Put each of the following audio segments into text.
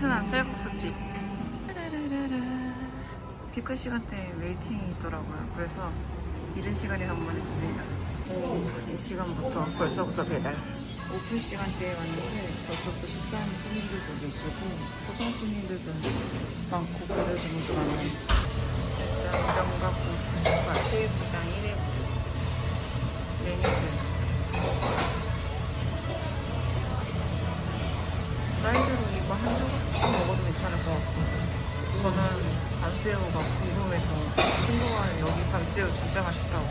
베트남 쌀국수집. 피크 시간대에 웨이팅이 있더라고요. 그래서 이른 시간에 방문했습니다. 이 시간부터 벌써부터 배달. 오픈 시간대에 왔는데 벌써부터 식사하는 손님들도 계시고 포장 손님들도 많고 배달 주문도 많아요. 일단 명과 고수과 테이블당 1회 메뉴들 사이드로 이거 한 조각 씩 먹어도 괜찮을 것 같고. 저는 반새우가 궁금해서 친구가 여기 반새우 진짜 맛있다고.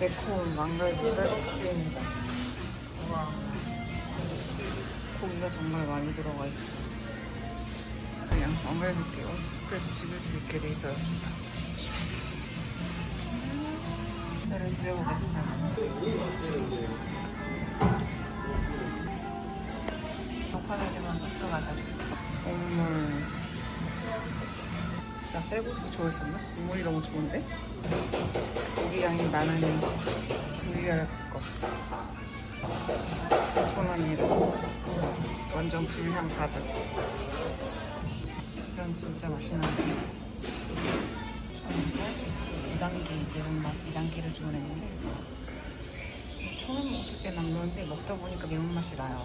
매콤 망갈비 쌀국수입니다. 와. 고기가 정말 많이 들어가 있어. 그냥 깨워. 그래도 집을 수 있게 돼 있어요. 좋다 쌀을 드려보겠습니다 녹화되지만 섭섭하다. 국물. 나 쌀국수 좋아했었나? 국물이 너무 좋은데? 고기 양이 많으니 주의할 것. 5천원이라. 완전 불향 가득. 이런 진짜 맛있는데. 2단계 매운맛 2단계를 주문했는데 처음 먹을 때 남겼는데 먹다 보니까 매운맛이 나요.